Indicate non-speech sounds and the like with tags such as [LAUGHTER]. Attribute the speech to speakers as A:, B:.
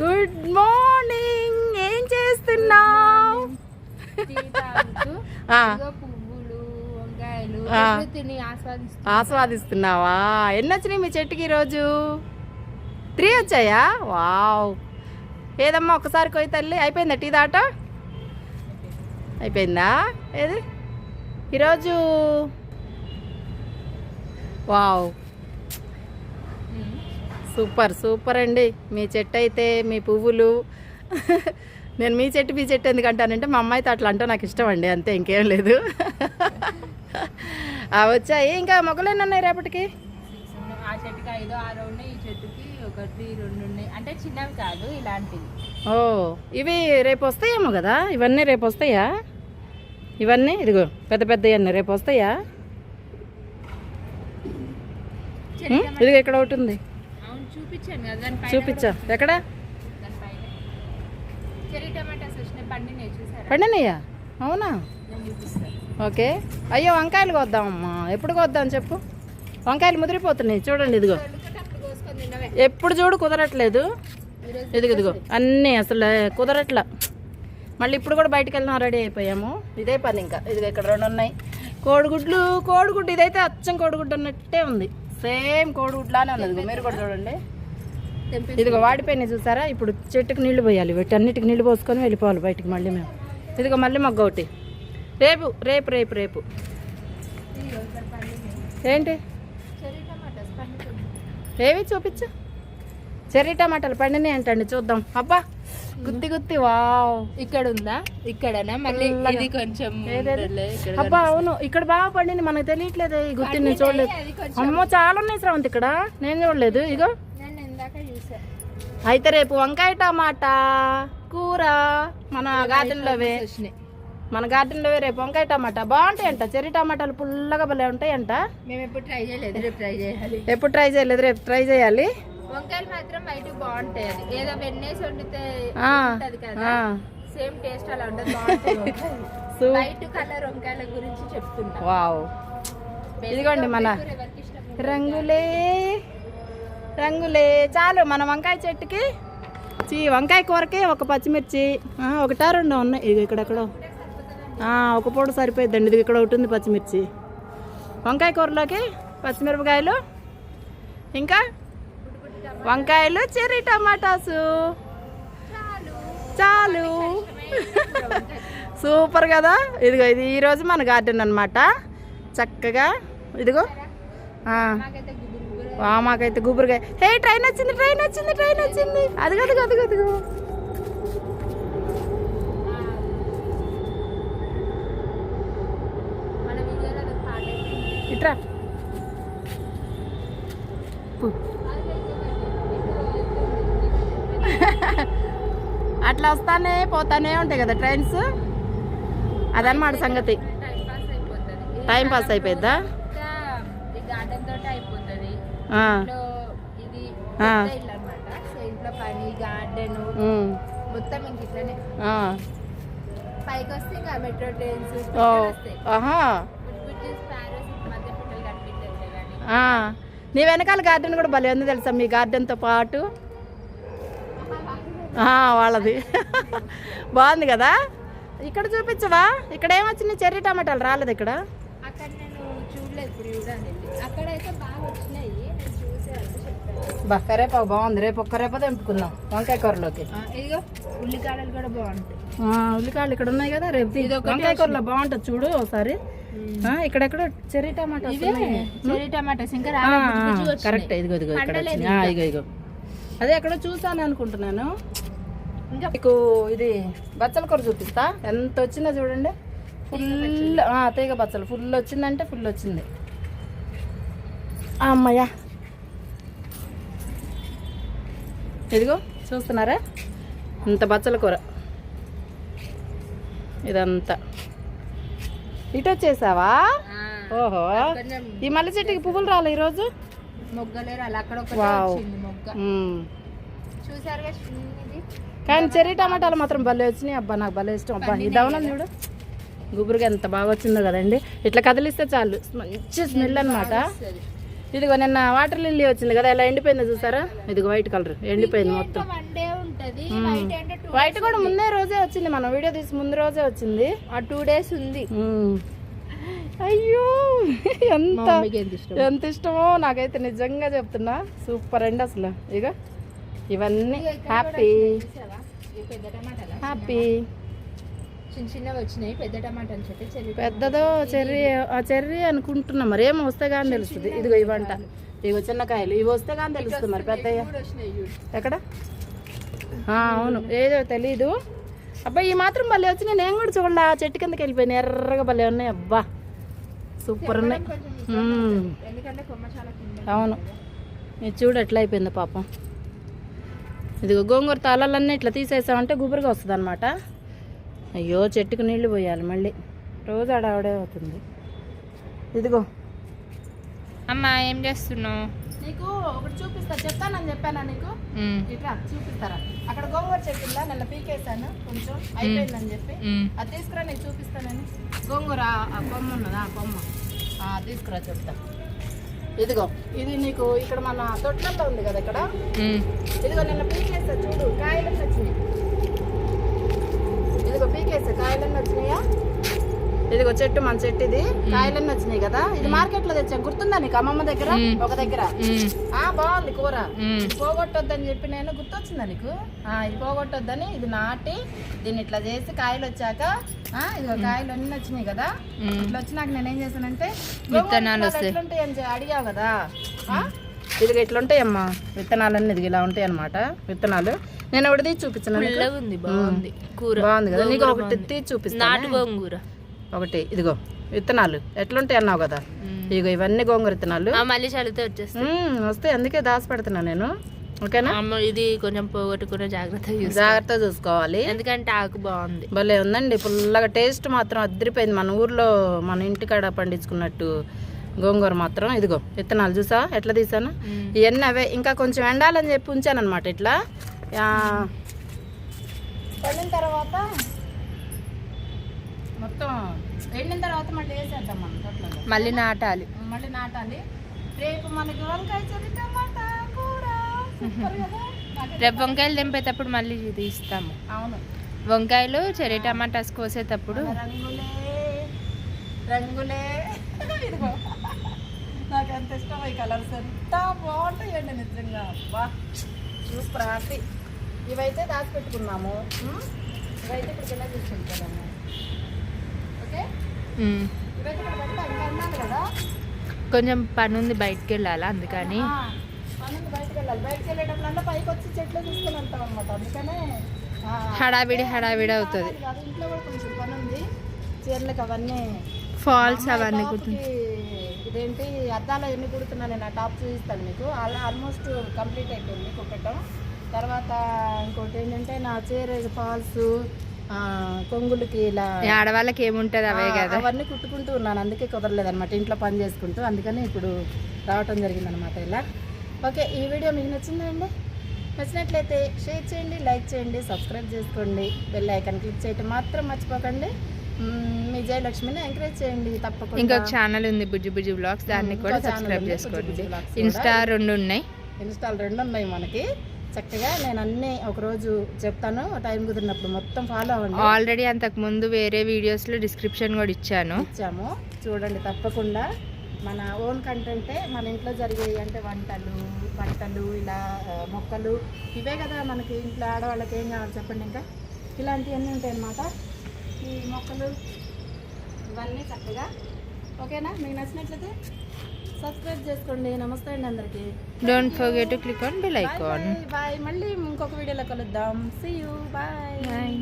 A: Good morning ఏం చేస్తున్నావు? ఆస్వాదిస్తున్నావా? ఎన్ని వచ్చినాయి మీ చెట్టుకి ఈరోజు? త్రీ వచ్చాయా? వావ్ ఏదమ్మా ఒకసారి కొయ్యి తల్లి. అయిపోయిందా టీ దాట అయిపోయిందా? ఏది? ఈరోజు? వావ్ సూపర్ సూపర్ అండి. మీ చెట్టు అయితే మీ పువ్వులు. నేను మీ చెట్టు మీ చెట్టు ఎందుకు అంటానంటే మా అమ్మాయితో అట్లా అంటే నాకు ఇష్టం అండి. అంతే ఇంకేం లేదు. వచ్చాయి. ఇంకా మొక్కలు ఎన్ని ఉన్నాయి రేపటికి?
B: ఆ చెట్టుకి ఐదో ఆరో ఉన్నాయి. ఈ చెట్టుకి ఒకటి రెండు ఉన్నాయి. అంటే చిన్నవి కాదు ఇలాంటివి.
A: ఓ ఇవి రేపు వస్తాయేమో కదా? ఇవన్నీ రేపు వస్తాయా? ఇవన్నీ ఇదిగో పెద్ద పెద్ద అన్నీ రేపు వస్తాయా? ఇదిగో ఇక్కడ ఒకటి ఉంది.
B: చూపించాను కదా దానిపైన
A: చూపించా. ఎక్కడ?
B: దానిపైన చెరీ టమాటాస్ వచ్చినాయి పండినాయి చూసారా?
A: పండినయ్యా అవునా? ఓకే. అయ్యో వంకాయలు కొద్దామమ్మా. ఎప్పుడు కొద్దాం చెప్పు? వంకాయలు ముదిరిపోతున్నాయి. చూడండి ఇదిగో. ఎప్పుడు చూడు కుదరట్లేదు. ఇదిగో ఇదిగో. అన్నీ అసలు కుదరట్లా. మళ్ళీ ఇప్పుడు కూడా బయటికి వెళ్ళినా రెడీ అయిపోయాము. ఇదే పని ఇంకా. ఇదిగో ఇక్కడ రెండు ఉన్నాయి. కోడిగుడ్లు కోడిగుడ్డు ఇదైతే అచ్చం కోడిగుడ్డు అన్నట్టే ఉంది. సేమ్ కోడిగుడ్లానే ఉన్నది. ఇదిగో మీరు కూడా చూడండి. ఇదిగో వాడిపోయినాయి చూసారా? ఇప్పుడు చెట్టుకు నీళ్ళు పోయాలి. వీటి అన్నిటికి నీళ్ళు పోసుకొని వెళ్ళిపోవాలి బయటికి మళ్ళీ మేము. ఇదిగో మళ్ళీ మొగ్గ ఒకటి. రేపు రేపు రేపు రేపు. ఏంటి? ఏవి చూపించు? చెర్రీ టమాటాలు పండినాయి అంటండి చూద్దాం. అబ్బా గుత్తి గుత్తి వావ్.
B: ఇక్కడ ఉందా? ఇక్కడనా? మళ్ళీ. ఇది కొంచెం
A: అబ్బా అవును ఇక్కడ బాగా పండింది మనకు తెలియట్లేదు ఈ గుత్తి నేను చూడలేదు. అమ్మో చాలా ఉన్నాయి శ్రవంత్ ఇక్కడ. నేను చూడలేదు. ఇగో అయితే రేపు వంకాయ టమాటా కూర మన గార్డెన్లోవే. మన గార్డెన్లోవే రేపు వంకాయ టమాటా. బాగుంటాయంట. చెర్రీ టమాటాలు పుల్లగా భలే ఉంటాయంట.
B: మేము ఎప్పుడు ట్రై చేయలేదు. రేపు ట్రై చేయాలి.
A: ఎప్పుడు ట్రై చేయలేదు. రేపు ట్రై చేయాలి.
B: వంకాయలు మాత్రం బయట బాగుంటాయి ఏదో వెన్నేసి వండితే కదా. సేమ్ టేస్ట్ అలా ఉండదు. [LAUGHS] కలర్ వంకాయల గురించి చెప్తున్నా.
A: వావ్. ఇదిగోండి మన. రంగులే. రంగులే. చాలు మన వంకాయ చెట్టుకి. చీ వంకాయ కూరకి ఒక పచ్చిమిర్చి. ఒకటా రెండు ఉన్నాయి. ఇది ఇక్కడెక్కడో. ఒక పూట సరిపోయిద్దండి. ఇది ఇక్కడ ఒకటి ఉంది పచ్చిమిర్చి. వంకాయ కూరలోకి పచ్చిమిరపకాయలు. ఇంకా వంకాయలు చెర్రీ టమాటాసు. చాలు. సూపర్ కదా. ఇదిగో ఇది ఈరోజు మన గార్డెన్ అనమాట చక్కగా ఇదిగో ఆ.
B: నాకైతే గుబురు గుబురు
A: వా మాకైతే గుబురుగా. హే ట్రైన్ వచ్చింది ట్రైన్ వచ్చింది ట్రైన్ వచ్చింది. అది కాదు అది కాదు
B: మన వీడియోలో అది పాట అయిపోయింది.
A: ఇట్రా. అట్లా వస్తానే పోతానే ఉంటాయి కదా ట్రైన్స్? అదనమాట సంగతి.
B: టైం పాస్
A: అయిపోయిద్దా?
B: ఇది
A: ఆ.
B: పెద్ద ఇల్లు అనమాట సో ఇంట్లో పని గార్డెన్ మొత్తం ఇంక ఇట్లనే.
A: ఆ.
B: పైకి వస్తే ఇంకా మెట్రో ట్రైన్స్.
A: నీ వెనకాల గార్డెన్ కూడా భలే ఉంది తెలుసా మీ గార్డెన్తో పాటు? వాళ్ళది. బాగుంది కదా? ఇక్కడ చూపించవా? ఇక్కడ ఏమొచ్చింది చెర్రీ టమాటాలు రాలేదు ఇక్కడ.
B: అక్కడ నేను చూడలేదు ఇప్పుడు చూడండి అక్కడైతే బాగా వచ్చినాయి. చెప్పాను
A: బా కరేపాకు బాగుంది. రేపు ఒక్క రేపు తెంపుకుందాం వంకాయ కూరలోకి.
B: ఇదిగో ఉల్లికాడలు కూడా బాగుంటాయి.
A: ఉల్లికాయలు ఇక్కడ ఉన్నాయి కదా రేపు వంకాయ కూరలో బాగుంటుంది చూడు ఒకసారి. ఇక్కడెక్కడ టమాటా
B: చెరీ టమాటాస్ ఇంకా.
A: కరెక్ట్. ఇదిగో అదే ఎక్కడో చూసాను అనుకుంటున్నాను.
B: ఇంకా.
A: మీకు ఇది బచ్చల కూర చూపిస్తా. ఎంత వచ్చిందో చూడండి. ఫుల్ ఆ, తీగ బచ్చలు. ఫుల్ వచ్చిందంటే ఫుల్ వచ్చింది. అమ్మయ్యా. ఇదిగో చూస్తున్నారా? ఇంత బచ్చల కూర. ఇదంతా. ఇటు వచ్చేసావా? ఓహో. ఈ మల్లె చెట్టుకి పువ్వులు రాలే ఈరోజు? కానీ చెర్రీ టమాటాలు మాత్రం భలే వచ్చినాయి. అబ్బా నాకు భలే ఇష్టం. అబ్బా ఈ దవనం చూడు. గుబురుగా ఎంత బాగా వచ్చిందో కదండి. ఇట్లా కదిలిస్తే చాలు. మంచి స్మెల్ అన్నమాట.
B: వస్తది.
A: ఇదిగో నిన్న వాటర్ లిల్లీ వచ్చింది కదా ఎలా ఎండిపోయిందో చూసారా? ఇదిగో వైట్ కలర్ ఎండిపోయింది మొత్తం.
B: వైట్
A: కూడా ముందే రోజే వచ్చింది మనం వీడియో తీసి ముందు రోజే వచ్చింది.
B: ఆ టూ డేస్ ఉంది.
A: అయ్యో! ఎంత
B: ఎంత ఇష్టం
A: ఎంత ఇష్టమో నాకైతే నిజంగా చెప్తున్నా. సూపర్ అండి అసలు. ఇక ఇవన్నీ హ్యాపీ హ్యాపీ
B: చిన్న చిన్నవి వచ్చినాయి పెద్ద టమాటాలు చెట్టు చెల్లి
A: పెద్దదో చెర్రీ ఆ చెర్రీ అనుకుంటున్నా మరి ఏమో వస్తే కానీ తెలుస్తుంది. ఇదిగో ఇవంట ఇదిగో చిన్న కాయలు. ఇవి వస్తే కానీ తెలుస్తుంది మరి పెద్దయ్య. ఎక్కడ? అవును. ఏదో తెలీదు. అబ్బా ఈ మాత్రం భలే వచ్చి నేను కూడా చూడలే ఆ చెట్టు కిందకి వెళ్ళిపోయినాయి. ఎర్రగా భలే ఉన్నాయి. అబ్బా సూపర్ ఉన్నాయి. అవును. ఇది చూడు ఎట్లా అయిపోయిందో పాపం. ఇదిగో గోంగూర తాళాలన్నీ ఇట్లా తీసేసామంటే గుబురుగా వస్తుంది అనమాట అయ్యో చెట్టుకు నీళ్ళు పోయాలి మళ్ళీ. రోజు ఆడావిడే అవుతుంది. ఇదిగో.
B: అమ్మా ఏం చేస్తున్నావు?
A: నీకు ఒకటి చూపిస్తా. చెప్తానని చెప్పానా నీకు? ఇట్లా చూపిస్తారా? అక్కడ గోంగూర చెట్టు ఉందా? నిన్న పీకేసాను కొంచెం అయిపోయిందని చెప్పి. అది తీసుకురా నీకు చూపిస్తానని. గోంగూర ఆ కొమ్మ ఉన్నదా? ఆ కొమ్మ. ఆ, తీసుకురా చెప్తా. ఇదిగో ఇది నీకు ఇక్కడ మన తొట్లలో ఉంది కదా ఇక్కడ? ఇదిగో నిన్న పీకేసా చూడు. కాయలన్నీ వచ్చినాయి పీకేసా కాయలన్నీ వచ్చినాయా? ఇదిగో చెట్టు మన చెట్టు ఇది. కాయలన్నీ వచ్చినాయి కదా. ఇది మార్కెట్లో తెచ్చా? గుర్తుందా నీకు? అమ్మమ్మ దగ్గర? ఒక దగ్గర? ఆ బాగుంది కూర. ఇది పోగొట్టొద్దని చెప్పి నేను గుర్తొచ్చిందా నీకు? ఆ ఇది పోగొట్టొద్దని ఇది నాటి దీన్ని ఇట్లా చేసి కాయలు వచ్చాక ఆ ఇదిగో కాయలు అన్ని వచ్చినాయి కదా. ఇట్లా వచ్చినాక నేను ఏం చేశానంటే ఎట్లుంటాయి అని అడిగావు కదా? ఇదిగో ఇట్లుంటాయి అమ్మా విత్తనాలన్నీ ఇదిగో ఇలా ఉంటాయి అన్నమాట విత్తనాలు. నేను ఒకటి చూపించాను?
B: ఉంది బాగుంది. కూర.
A: బాగుంది కదా? నీకు ఒకటి
B: గోంగూర.
A: ఒకటి ఇదిగో విత్తనాలు. ఎట్లుంటాయి అన్నావు కదా? ఇదిగో ఇవన్నీ గోంగూర విత్తనాలు.
B: మళ్ళీ చలితే
A: వస్తాయి. అందుకే దాచి పెడుతున్నా నేను. ఓకేనా?
B: అమ్మ ఇది కొంచెం పోగొట్టుకునే జాగ్రత్తగా యూస్
A: జాగ్రత్త చూసుకోవాలి.
B: ఎందుకంటే ఆకు బాగుంది.
A: భలే ఉందండి. పుల్లగా టేస్ట్ మాత్రం అదిరిపోయింది. మన ఊర్లో మన ఇంటికాడ పండించుకున్నట్టు గోంగూర మాత్రం. ఇదిగో విత్తనాలు చూసా ఎట్లా తీసాను? ఇవన్నీ అవే. ఇంకా కొంచెం ఎండాలని చెప్పి ఉంచాను అనమాట ఇట్లా. పండిన తర్వాత మొత్తం ఎండిన తర్వాత మళ్ళీ వేసేద్దాం మనం తొట్లలో.
B: మళ్ళీ నాటాలి.
A: మళ్ళీ నాటాలి. రేపు మనకి వంకాయ చెల్లి టమాటా కూర.
B: రేపు వంకాయలు తెంపేటప్పుడు మళ్ళీ తీస్తాము
A: అవును.
B: వంకాయలు చెర్రీ టమాటాస్ కోసేటప్పుడు
A: రంగులే. రంగులే. ఇదిగో. నాకు ఎంత ఇష్టం ఈ కలర్స్. ఎంత బాగుంటాయండి నిజంగా. వా సూపర్ హ్యాపీ. ఇవైతే దాచిపెట్టుకున్నాము. ఇవైతే ఇప్పుడు కింద తీసుకుంటాము ఓకే?
B: ఉమ్.
A: ఇవైతే ఇక్కడ పెడతా ఇంకా అన్నాను కదా.
B: కొంచెం పని ఉంది బయటకు వెళ్ళాలి అందుకని?
A: ఆ, మనం బయటకు వెళ్ళాలి బయటకు వెళ్ళేటప్పుడు పైకి వచ్చి చెట్లు తీసుకొని వెళ్తాం అనమాట అందుకనే
B: హడావిడి హడావిడి అవుతుంది.
A: ఇంట్లో కూడా కొంచెం పని ఉంది చీరలకు అవన్నీ
B: ఫాల్స్ అవన్నీ కుడుతుంది
A: ఇదేంటి అద్దాలు ఎన్ని కుడుతున్నా నేను ఆ టాప్ చూపిస్తాను మీకు. అలా ఆల్మోస్ట్ కంప్లీట్ అయిపోయింది కుట్టడం. తర్వాత ఇంకోటి ఏంటంటే నా చీర ఫాల్స్ కొంగులకి ఇలా
B: ఆడవాళ్ళకి ఏముంటది అవే కదా.
A: అవన్నీ కుట్టుకుంటూ ఉన్నాను. అందుకే కుదరలేదు అనమాట ఇంట్లో పని చేసుకుంటూ. అందుకని ఇప్పుడు రావటం జరిగిందనమాట ఇలా. ఓకే ఈ వీడియో మీకు నచ్చిందండి నచ్చినట్లయితే షేర్ చేయండి లైక్ చేయండి సబ్స్క్రైబ్ చేసుకోండి. బెల్ ఐకాన్ క్లిక్ చేయటం మాత్రం మర్చిపోకండి. మీ జయలక్ష్మిని ఎంకరేజ్ చేయండి తప్పకుండా.
B: ఇంకొక ఛానల్ ఉంది బుజ్జి బుజ్జి బ్లాగ్స్. దాన్ని కూడా సబ్స్క్రైబ్ చేసుకోండి. ఇన్స్టా రెండు ఉన్నాయి.
A: ఇన్స్టాల్ రెండు ఉన్నాయి మనకి. చక్కగా నేను అన్నీ ఒకరోజు చెప్తాను టైం కుదిరినప్పుడు మొత్తం ఫాలో అవ్వండి.
B: ఆల్రెడీ అంతకు ముందు వేరే వీడియోస్లో డిస్క్రిప్షన్ కూడా ఇచ్చాను.
A: ఇచ్చాము. చూడండి తప్పకుండా మన ఓన్ కంటెంటే మన ఇంట్లో జరిగేవి అంటే వంటలు బట్టలు ఇలా మొక్కలు ఇవే కదా మనకి ఇంట్లో ఆడవాళ్ళకి ఏం కావాలి చెప్పండి ఇంకా? ఇలాంటివన్నీ ఉంటాయి అన్నమాట ఈ మొక్కలు ఇవన్నీ చక్కగా ఓకేనా? మీకు నచ్చినట్లయితే సబ్స్క్రైబ్ చేసుకోండి. నమస్తే అండి అందరికీ.
B: Don't forget to click on bell icon
A: bye మళ్ళీ ఇంకొక వీడియోలో కలుద్దాం. See you
B: bye